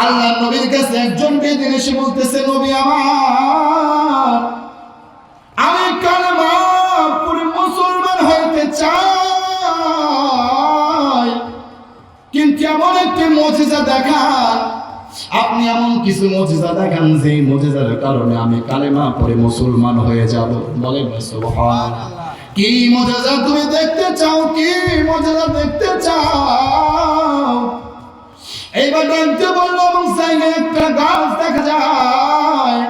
আল্লাহ নবীর কাছে একজন বেদিন এসে বলতেছে, নবী আমার, আমি কালেমা পড়ে মুসলমান হইতে চাই? কিন্তু এমন একটি মজিজা দেখান, আপনি এমন কিছু মজিজা দেখান যে মজিজার কারণে আমি কালেমা পড়ে মুসলমান হয়ে যাব। বলেন কি মজাজা তুমি দেখতে চাও, কি মজাজা দেখতে চাও? এইবার ডাকতে বলল এবং সাইডে একটা গাছ দেখা যায়।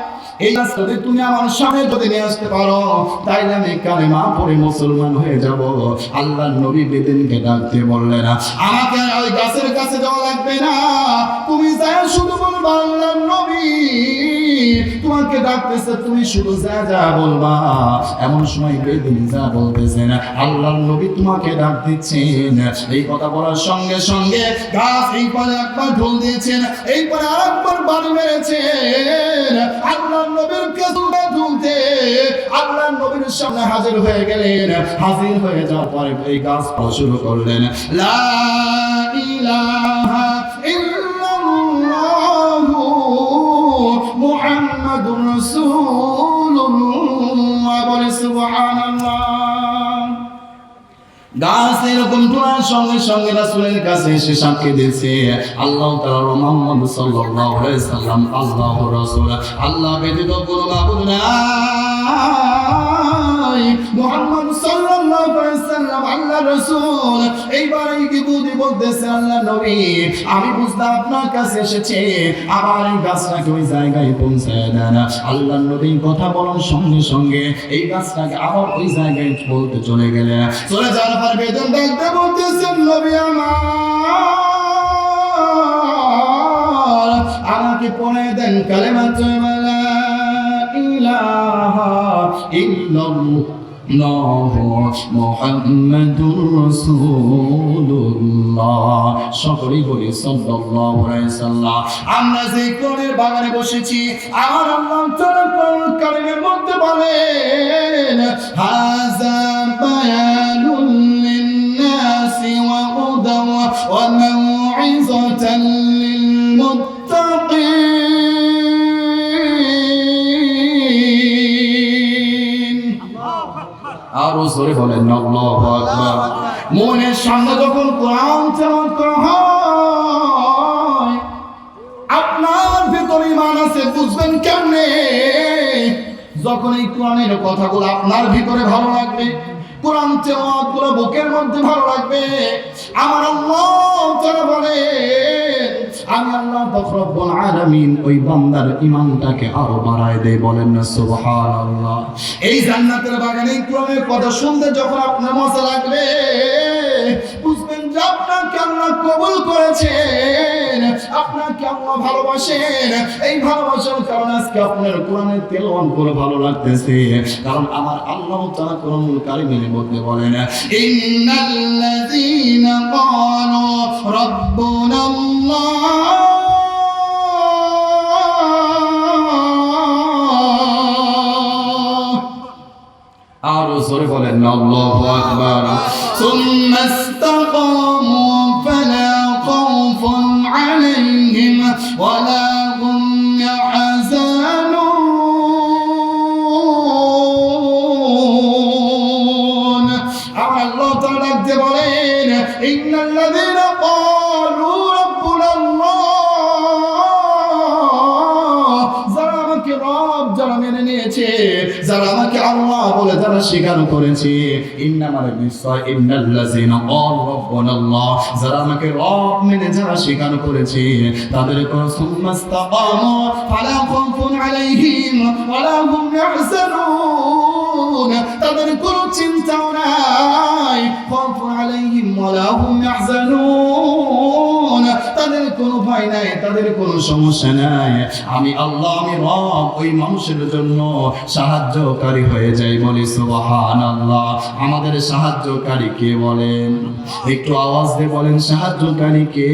এই যদি তুমি আমার সামনে যদি নিয়ে আসতে পারো, তাইলে আমি কালেমা পড়ে মুসলমান হয়ে যাব। আল্লাহ নবী বেদিনকে ডাকতে বললেন, আমাকে ওই গাছের কাছে যাওয়া লাগবে না। তুমি যাই শুধু বলবা আল্লাহ নবী, তোমাকে ডাকতেছে, তুমি শুধু যা যা বলবা। এমন সময় বেদিন যা বলতেছেন, আল্লাহ নবী তোমাকে ডাক দিচ্ছেন। এই কথা বলার সঙ্গে সঙ্গে গাছ এই পারে একবার ঢোল দিয়েছেন, এই পরে আরেকবার বাড়ি মেরেছেন। আল্লাহ নবীর কেসুটা ঝুলতে আল্লাহ নবীর সামনে হাজির হয়ে গেলেন। হাজির হয়ে যাওয়ার পরে এই গাছ শুরু করলেন। লা ইলাহা সঙ্গে সঙ্গে রাসূলের কাছে এসে সাক্ষী দিয়েছে, আল্লাহ তাআলা মুহাম্মদ সাল্লাল্লাহু আলাইহি সাল্লাম আল্লাহর রাসূল, আল্লাহ ব্যতীত কোনো মাবুদ নাই। মুহাম্মদ সাল্লাল্লাহু সাল্লাম, আল্লাহ দেন। আল্লাহ এই গাছটাকে চলে গেলেন। চলে যাওয়ার পর ডাকতে বলতেছেন, নবী আমার, আমাকে পড়ে দেন কালেমা ইলাহা ইল্লাল্লাহ। সকলেই বলি সাল্লাম। আমরা যে কোণের বাগানে বসেছি, আমার আল্লাহ তাআলা কোরআন কারিমের মধ্যে বলেন, হাযা বায়ানুল লিন-নাসি ওয়া হুদান ওয়া মাউইযাতান লিল-মুত্তাকিন। আরও জোরে বলেন মনের সামনে যখন কোরআন তেলাওয়াত করা হয়, আপনার ভেতরে ইমান আছে, বুঝবেন কেমনে? যখন এই কোরআনের কথাগুলো আপনার ভিতরে ভালো লাগবে, কোরআন তেলাওয়াতগুলো বুকের মধ্যে ভালো লাগবে, আমার আল্লাহ তাআলা বলে আমি আল্লাহ রব্বুল আলামিন ওই বান্দার ইমানটাকে আরও বাড়ায় দেই, বলেন না সুবহানাল্লাহ। এই জান্নাতের বাগানে ক্রমে কত সুন্দর যখন আপনার মজা লাগবে আপনাকে আল্লাহ কবুল করেছেন, আপনাকে আল্লাহ ভালোবাসেন, এই ভালোবাসার আজকে আপনার কোরআনের তেলাওয়াত করে ভালো লাগতেছে। কারণ আমার আল্লাহ তাআলা কোরআনুল কারীমের মধ্যে বলেন আরও জোরে বলেন আকবার। ثم استقاموا فلا خوف عليهم ولا هم يحزنون আমার আল্লাহ তাআলা ডাকতে বলেন ইন্নাল্লাযীনা ক্বালু রাব্বুনা আল্লাহ যারা আমাকে রব যারা মেনে নিয়েছে যারা আমাকে আল্লাহ বলে যারা স্বীকার করেছে ইন্নামাল নিশ্চয় ইন্নাল্লাযিনা যারা আমাকে রব মেনে যারা স্বীকার করেছে, তাদের কোন সুমাস্তাকামু ফালা খাউফুন আলাইহিম ওয়ালা হুম তাদের কোনো চিন্তাও নাই, খাউফুন আলাইহিম ওয়ালা হুম ইয়াহজানুন। হয় নাই, তাদের কোনো সমস্যা নাই। আমি আল্লাহ, আমি রব, ওই মানুষের জন্য সাহায্যকারী হয়ে যাই বলি সুবাহান আল্লাহ আমাদের সাহায্যকারী কে বলেন? একটু আওয়াজ দিয়ে বলেন, সাহায্যকারী কে?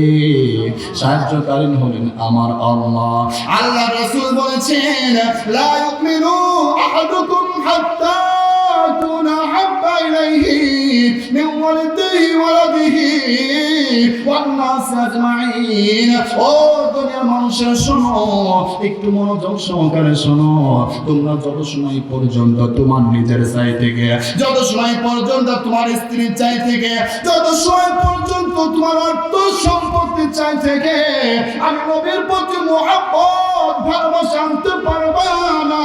সাহায্যকারী হলেন আমার আল্লাহ। আল্লাহ রসুল বলেছেন, লা ইউমিনু আহাদুকুম হাত্তা তুনা হাব্বা ইলাইহি মিন ওয়ালিদিহি ওয়া রাবিহি মানুষের, শোনো, একটু মনোযোগ শোনো। তোমরা যত সময় পর্যন্ত তোমার নিজের চাই থেকে, যত সময় পর্যন্ত তোমার স্ত্রীর চাই থেকে সময় পর্যন্ত তোমার সম্পত্তি চাই থেকে, আমি প্রতি ভালোবাসা আনতে পারবা না।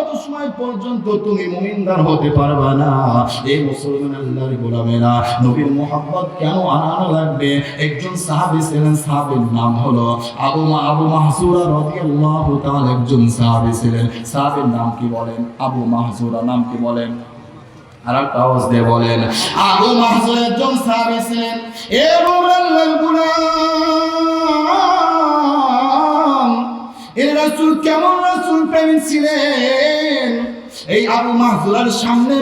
তত সময় পর্যন্ত তুমি মুমিনদার হতে পারবা না? এই মুসলমান আল্লাহর গোলামেরা, নবীর মোহাব্বত কেন আনানো লাগবে? একজন সাহাবী ছিলেন, সাহাবীর নাম হলো আবু আবু মাহসুরা রাদিয়াল্লাহু তাআলা, একজন সাহাবী ছিলেন। সাহাবীর নাম কি বলেন? আবু মাহসুরা নাম কি বলেন? বলেন, আবু মাহসুর একজন সাহাবী ছিলেন। আল্লাহর গোলাম। এই রাসূল কেমন রাসূল প্রেমিক ছিলেন? এই আবু মাহজুরার সামনে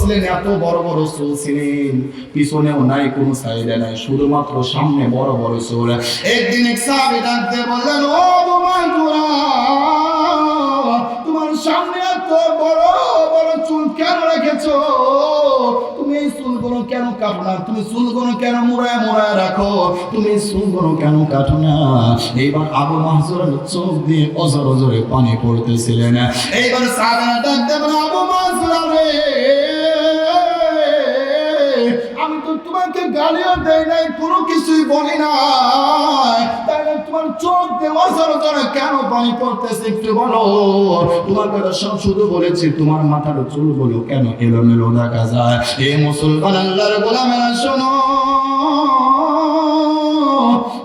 ছিলেন, এত বড় বড় চুল ছিলেন। পিছনেও নাই, কোনো সাইডে নাই, শুধুমাত্র সামনে বড় বড় চুল একদিন এক সাহাবী ডাকতে বললেন, ও আবু মাহজুরা, তোমার সামনে এত বড় বড় চুল কেন রেখেছো? চুলগুলো কেন কাটো না তুমি চুলগুলো কেন মুড়ায় মুড়ায় রাখো? তুমি চুলগুলো কেন কাটো না? এইবার আবু মাহজুরের চোখ দিয়ে অজর অজরে পানি পড়তেছিলেন এইবার সাহাবারা ডাকতে আবু মাহজুর আমি তো তোমাকে গালিও দেই নাই, কোনো কিছুই বলি তাহলে তোমার চোখ দিয়ে অজর কেন পানি পড়তেছে একটু বলো? তোমার কথা সব শুধু বলেছি, তোমার মাথার চুলগুলো কেন এলোমেলো দেখা যায়? এ মুসলমান আল্লাহর গোলামেরা, শোনো।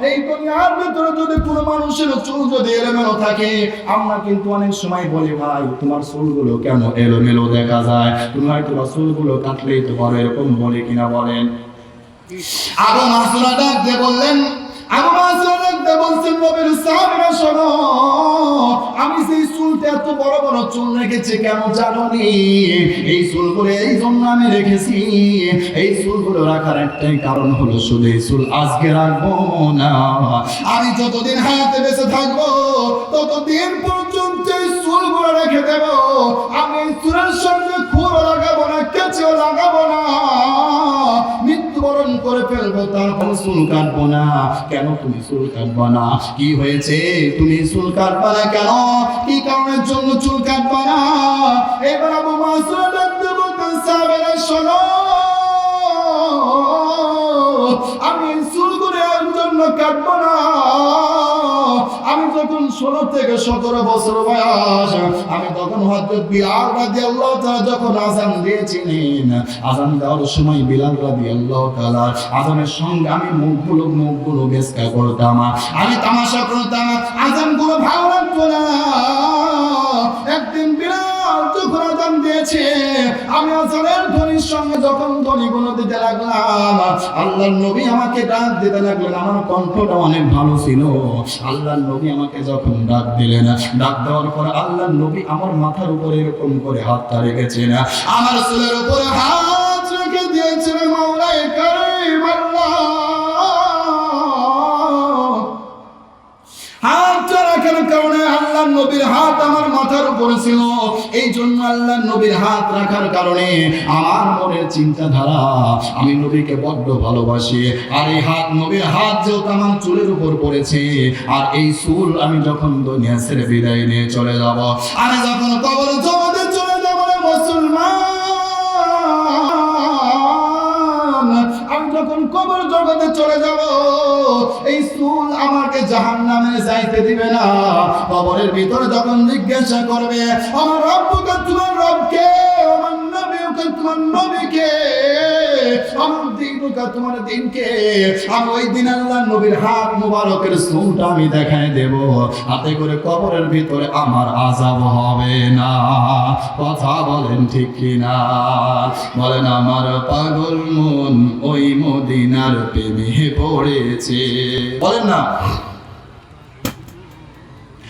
এই দুনিয়ার ভিতরে যদি কোনো মানুষের চুল যদি এলোমেলো থাকে, আমরা কিন্তু অনেক সময় বলি, ভাই, তোমার চুলগুলো কেন এলোমেলো দেখা যায়? তুমি হয়তো চুলগুলো কাটলেই তো পারো, এরকম বলে কিনা বলেন? আবু মাসুরা ডাকতে বললেন আমি সেই চুলটা এত বড় বড় চুল রেখেছি, কেন জানো আমি রেখেছি। এই চুলগুলো রাখার একটাই কারণ হলো শুধু চুল আজকে রাখব আমি যতদিন হায়াতে বেঁচে থাকব, ততদিন পর্যন্ত এই চুলগুলো রেখে দেব। আমি চুলের সঙ্গে খুঁড়ো লাগাবো না কেঁচেও লাগাবো চুল কাটবো না। কেন তুমি চুল কাটবো না? কি হয়েছে? তুমি চুল কাটবা না কেন? কি কারণের জন্য চুল কাটবা না? এবার আবু মাসুদ ডাকতে বলতেন শোনো, আমি চুল করে জন্য কাটবো না। যখন ষোলো থেকে সতেরো বছর বয়স, আমি তখন হজরত বিলাল রাজি আল্লাহ যখন আজান দিয়েছিলেন আজান দেওয়ার সময় বিলাল রাজি আল্লাহ তাআলা আজানের সঙ্গে আমি মুখগুলো মুখগুলো বেসকা করতাম। আমি তামাশা করতাম আজানগুলো ভালো লাগতো না। একদিন বিলাল যখন আজান দিয়েছে, আমি সঙ্গে যখন ধ্বনিগুলো দিতে লাগলাম, আল্লাহর নবী আমাকে ডাক দিতে লাগলেন। আমার কণ্ঠটা অনেক ভালো ছিল। আল্লাহর নবী আমাকে যখন ডাক দিলেন, ডাক দেওয়ার পর আল্লাহর নবী আমার মাথার উপরে এরকম করে হাতটা রেখেছেন। আমার ছেলের উপরে হাত রেখে দিয়েছেন মাওলাই নবীর হাত আমার মাথার উপরে ছিল। এই জন্য আল্লাহ নবীর হাত রাখার কারণে আমার মনের চিন্তাধারা আমি নবীকে বড্ড ভালোবাসি। আর এই হাত, নবীর হাত যেহেতু আমার চুলের উপর পড়েছে, আর এই চুল আমি যখন দুনিয়া ছেড়ে বিদায় নিয়ে চলে যাব আমি যখন কবর জমাতে চলে যাব মুসলমান, আমি যখন কবর জগতে চলে যাব এই চুল আমাকে জাহান নামে যাইতে দিবে না। কবরের ভিতরে যখন জিজ্ঞাসা করবে, আমার রব্য তোমার রবকে? আমার তোমার নবীকে, আমার দিনকে তোমার দিনকে, আমি ওই দিন আল্লাহ নবীর হাত মুবারকের চুলটা আমি দেখায় দেব। হাতে করে কবরের ভিতরে আমার আজাব হবে না। কথা বলেন ঠিক কিনা? বলেন, আমার পাগল মন ওই মদিনার প্রেমে পড়েছে। বলেন না।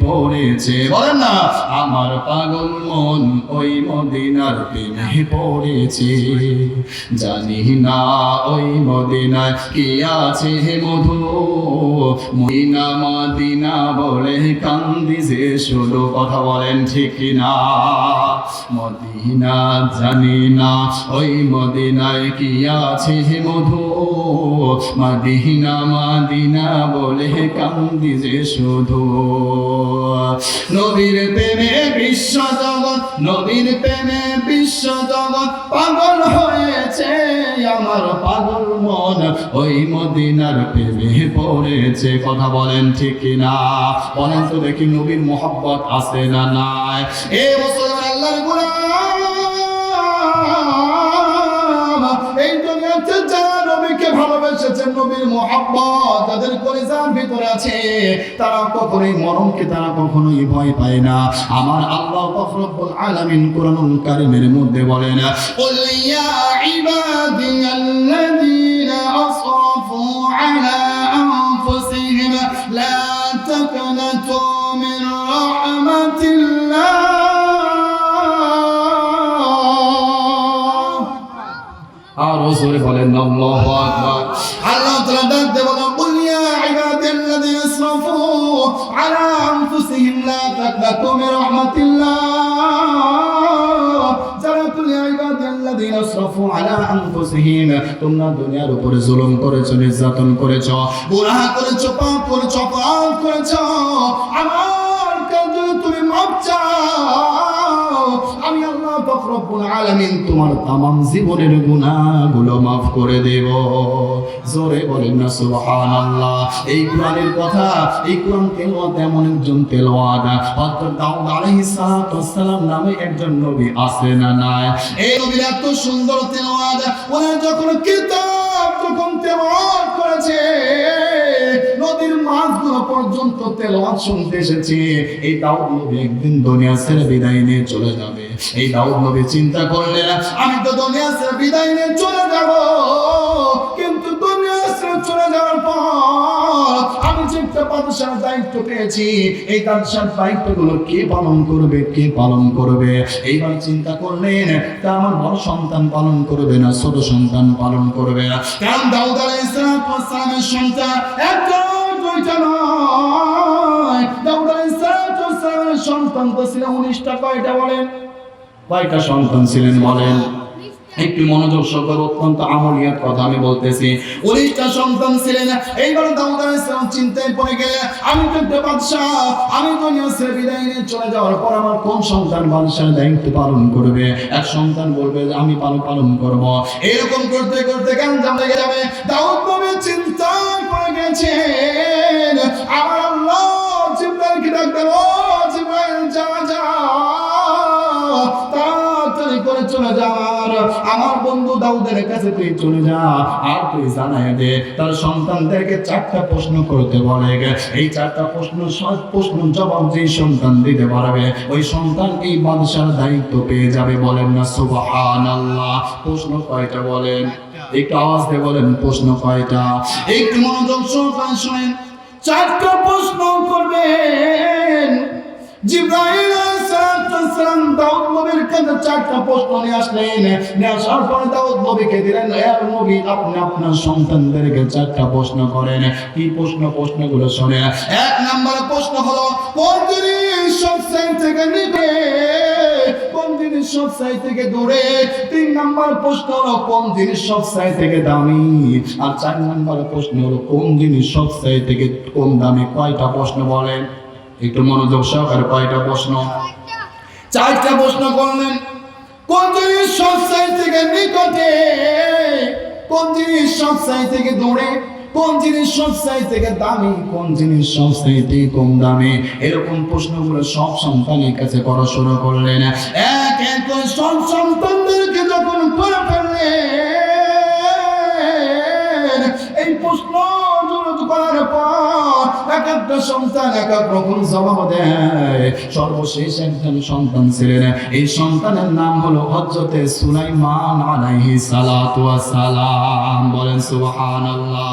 পড়েছে। বলেন না। আমার পাগল মন ওই মদিনার প্রেমে পড়েছে। জানি না ওই মদিনায় কি আছে হে মধু। মদিনা মদিনা বলে কান্দি যে শুধু কথা বলেন ঠিক না মদিনা জানি না ওই মদিনায় কি আছে হে মধু। মদিনা মদিনা বলে কান্দি যে শুধু। নবীর প্রেমে বিশ্ব জগৎ, নবীর প্রেমে বিশ্ব জগৎ। পাগল হয়েছে আমার পাগল মন, ওই মদিনার প্রেমে পড়েছে। কথা বলেন ঠিক না বলেন তো দেখি নবীর মোহাব্বত আছে না নাই। এ মুসলমান আল্লাহর গোলাম, এই যারা নবীকে ভালোবেসেছেন নবীর তাদের কলিজার ভিতরে আছে, তারা কখনোই মরণকে তারা কখনোই ভয় পায় না। আমার আল্লাহ ফখরুল আলামিন কোরআনুল কারিমের মধ্যে বলেন ইয়া ইবাদিয়াল্লাযী রসুল বলেন আল্লাহু তোমরা দুনিয়ার উপরে জুলুম করেছ নির্যাতন পাপ আমার রব্বুল তোমার তামাম জীবনের গুনাহগুলো maaf করে দেব। জোরে বলেন না, সুবহানাল্লাহ। এই কোরআনের কথা, এই কোরআন তেলাওয়াত এমন একজন তেলাওয়াত। হযরত দাউদ আলাইহিস ওয়াসসালাম নামে একজন নবী আছে না নাই? এই নবীর এত সুন্দর তেলাওয়াত, ওনার যখন কিতাব যখন তেলাওয়াত করেছে নদীর মাছগুলো পর্যন্ত তেলাওয়াত শুনতে এসেছে। এই দাউদ নবী একদিন দুনিয়া ছেড়ে বিদায় নিয়ে চলে যাবে। এই দাউদ নবী চিন্তা করলেন আমি তো দুনিয়া ছেড়ে বিদায় নিয়ে চলে যাব। কিন্তু দুনিয়া ছেড়ে চলে যাওয়ার পর আমি একটা বাদশার দায়িত্ব পেয়েছি, এই বাদশার দায়িত্বগুলো কে পালন করবে, কে পালন করবে? এইবার চিন্তা করলেন তা আমার বড় সন্তান পালন করবে না, ছোট সন্তান পালন করবে না। কারণ দাউদ আলাইহিস সালামের সন্তান একটা নয়। সন্তান তো কয়টা সন্তান ছিলেন বলেন? একটু মনোযোগ অত্যন্ত আমলিয়াত কথা আমি বলতেছি। উনিশটা সন্তান ছিলেন। এইবার দাউদ আলাইহিস চিন্তায় পড়ে গেলে, আমি তো একটা বাদশা আমি দুনিয়া ছেড়ে বিদায় নিয়ে চলে যাওয়ার পর আমার কোন সন্তান বাদশার দায়িত্ব পালন করবে? এক সন্তান বলবে যে, আমি পালন পালন করব। এরকম করতে করতে গান জাম যাবে। দাউদ চিন্তায় পড়ে গেছেন আমার বন্ধু দাউদের কাছে তুই চলে যা, আর তুই জানাই দে। তার সন্তানদেরকে চারটা প্রশ্ন করতে বলে এই চারটা প্রশ্ন, সব প্রশ্ন জবাব যেই সন্তান দিতে পারবে, ওই সন্তান এই বাদশার দায়িত্ব পেয়ে যাবে বলেন না সুবহান আল্লাহ প্রশ্ন কয়টা বলেন? একটু আওয়াজ দিয়ে বলেন, প্রশ্ন কয়টা? একটু মনোযোগ সহকারে শুনেন। চারটা প্রশ্ন করবেন। জিব্রাইল সালাম দাউদ চারটা প্রশ্ন নিয়ে আসলেন। দিলেন নবী, আপনি আপনার সন্তানদেরকে চারটা প্রশ্ন করেন। কি প্রশ্ন? শোনেন এক প্রশ্ন হলো, কোন জিনিস থেকে নিবে কোন থেকে দূরে? তিন নম্বর প্রশ্ন হলো, কোন জিনিস থেকে দামি? আর চার প্রশ্ন হলো, কোন জিনিস থেকে কম দামি? কয়টা প্রশ্ন বলেন? একটু মনোযোগ সহকারে কয়টা প্রশ্ন? চারটা প্রশ্ন করলেন কোন জিনিস সবচেয়ে থেকে নিকটে কোন জিনিস সবচেয়ে থেকে দূরে কোন জিনিস সবচেয়ে থেকে দামি কোন জিনিস সবচেয়ে থেকে কম দামি। এরকম প্রশ্নগুলো সব সন্তানের কাছে করা শুরু করলেন। এক এক সব সন্তানদেরকে যখন করে ফেললেন, এই প্রশ্ন করার পর এক একটা সন্তান এক এক জবাব দেয়। সর্বশেষ একজন সন্তান ছিলেন। এই সন্তানের নাম হলো হজরতে সুলাইমান আলাইহি সালাতু সালাম বলেন সুবহানাল্লাহ।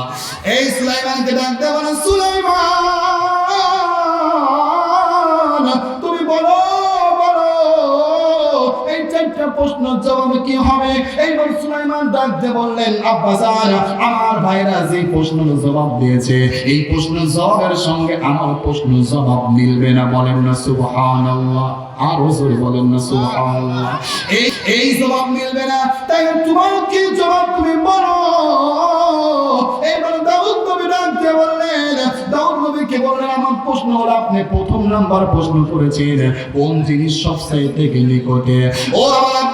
এই সুলাইমানকে ডাকতে বলেন সুলাইমান। প্রশ্ন জবাব কি হবে? এইবার সুলাইমান বললেন আব্বাসান আমার ভাইরা যে জবাব দিয়েছে, এই প্রশ্ন জবাবের সঙ্গে আমার প্রশ্ন জবাব মিলবে না। বলেন না, সুবহানাল্লাহ। জোরে বলেন না, সুবহানাল্লাহ। এই এই জবাব মিলবে না। তাই তোমার কি জবাব তুমি বলো? দাউদ নবী ডাকতে বললেন, দাউদ নবীকে বললেন, আমার প্রশ্ন হলো, আপনি প্রথম নাম্বার প্রশ্ন করেছেন, কোন জিনিস সবচেয়ে থেকে নিকটে? ও আমার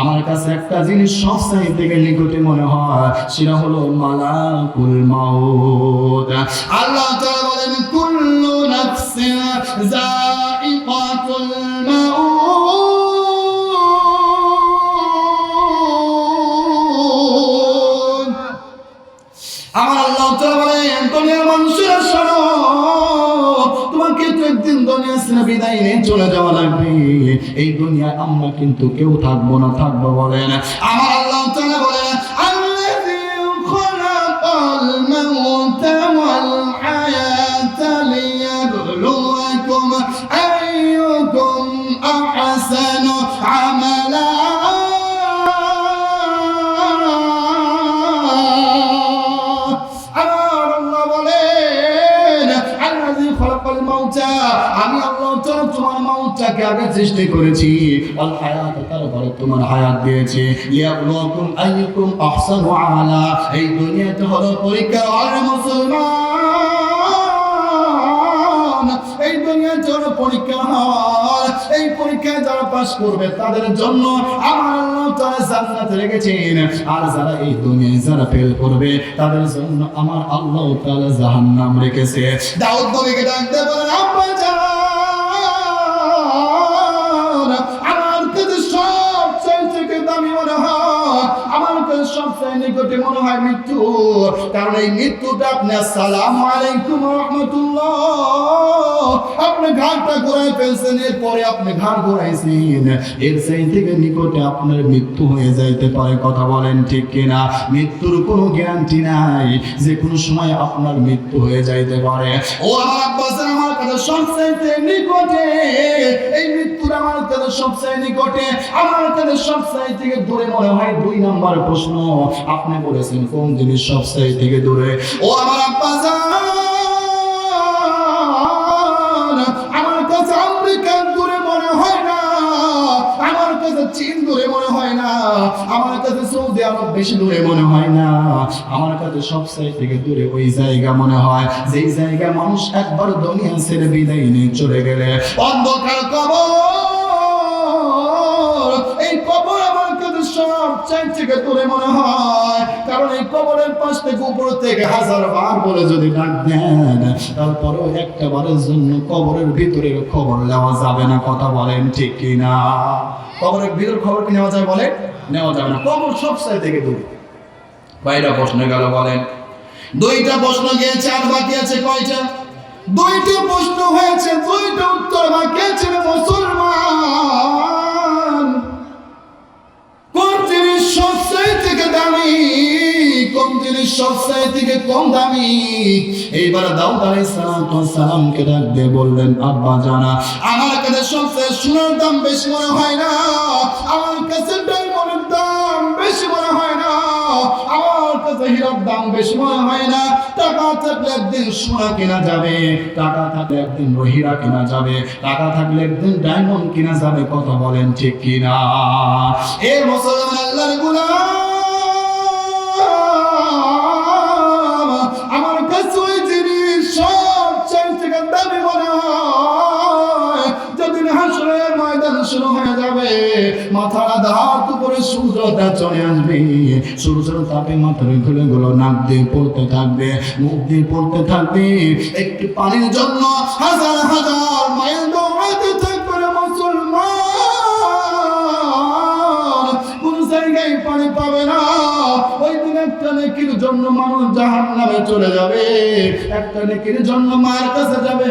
আমার কাছে একটা জিনিস সবচেয়ে থেকে নিকটে মনে হয়, সেটা হলো মালাকুল মাউত। আল্লাহ তাআলা বলেন, কুল্লু নাফসিন একদিন বিদায় নিয়ে চলে যাওয়া লাগবে। এই দুনিয়ায় আমরা কিন্তু কেউ থাকব না, থাকব বলেন আমার মাউতটাকে আগে সৃষ্টি করেছি। আল হায়াত তোমার হায়াত দিয়েছি। আইয়ুকুম আহসানু আমালা। এই দুনিয়াতে হলো পরীক্ষা আর মুসলমান। এই দুনিয়ার জন্য পরীক্ষা এই পরীক্ষায় যারা করবে, তাদের জন্য আমার আল্লাহ জান্নাত রেখেছেন। আর যারা এই দুনিয়ায় যারা ফেল করবে, তাদের জন্য আমার আল্লাহ তাআলা জাহান্নাম রেখেছে। দাউদ নবীকে আব্বা নিকটে মনে হয় মৃত্যু। কারণ এই মৃত্যুটা আপনার সালাম আলাইকুম রহমতুল্লাহ। আপনি ঘাটটা ঘোরাই ফেলছেন, এরপরে আপনি ঘাট ঘোরাইছেন। এর সেই থেকে নিকটে আপনার মৃত্যু হয়ে যাইতে পারে, কথা বলেন ঠিক কিনা? মৃত্যুর কোনো গ্যারান্টি নাই, যে কোনো সময় আপনার মৃত্যু হয়ে যাইতে পারে। ও আমার আব্বাস আমার কাছে সবচাইতে নিকটে, এই মৃত্যুর আমার কাছে সবচেয়ে নিকটে, আমার কাছে সবচেয়ে থেকে দূরে মনে হয় দুই নাম্বার প্রশ্ন। আপনি বলেছেন, কোন জিনিস সবচেয়ে থেকে দূরে? ও আমার আব্বাস আমার কাছে সৌদি আরব বেশি দূরে মনে হয় না। আমার কাছে সব সাইড থেকে দূরে ওই জায়গা মনে হয়। যেই জায়গা মানুষ একবার দুনিয়া ছেড়ে বিদায় নিয়ে চলে গেলে অন্ধকার কবর সব থেকে মনে হয়। কারণ এই কবরের পাশ থেকে উপর থেকে হাজার বার বলে যদি ডাক দেন, তারপরেও জন্য কবরের ভিতরের খবর নেওয়া যাবে না, কথা বলেন ঠিক কি না কবরের ভিতর খবর কি নেওয়া যায় বলে নেওয়া যাবে না। কবর সব সাই থেকে দূরে। কয়টা প্রশ্ন গেল, বলেন। দুইটা প্রশ্ন গিয়েছে, আর বাকি আছে কয়টা? দুইটা প্রশ্ন হয়েছে, দুইটা উত্তর কম দামি। এইবার দাউদ আলাইহিস সালামকে ডাক দিয়ে বললেন, আব্বা, জানা, আমার কাছে সবচেয়ে সোনার দাম বেশি মনে হয় না। আমার কাছে ডায়মন্ডের দাম বেশি মনে হয় না। আমার কাছে হীরার দাম বেশি মনে হয় না। টাকা থাকলে একদিন সোনা কেনা যাবে, টাকা থাকলে একদিন কেনা যাবে, টাকা থাকলে একদিন ডায়মন্ড কেনা যাবে, কথা বলেন ঠিক কিনা? এ মুসলমান আল্লাহর গুলাম মাথার আধাত উপরে চলে আসবে। সূর্যের তাপে মাথার ঘুলেগুলো দিয়ে পড়তে থাকবে, মুখ দিয়ে পড়তে থাকবে। পানির জন্য হাজার হাজার মাইল দৌড়াতে থাকবে পাবে না। ওই দিন একটা নেকির জন্য মানুষ জাহান নামে চলে যাবে। একটা নেকির জন্য মায়ের কাছে যাবে।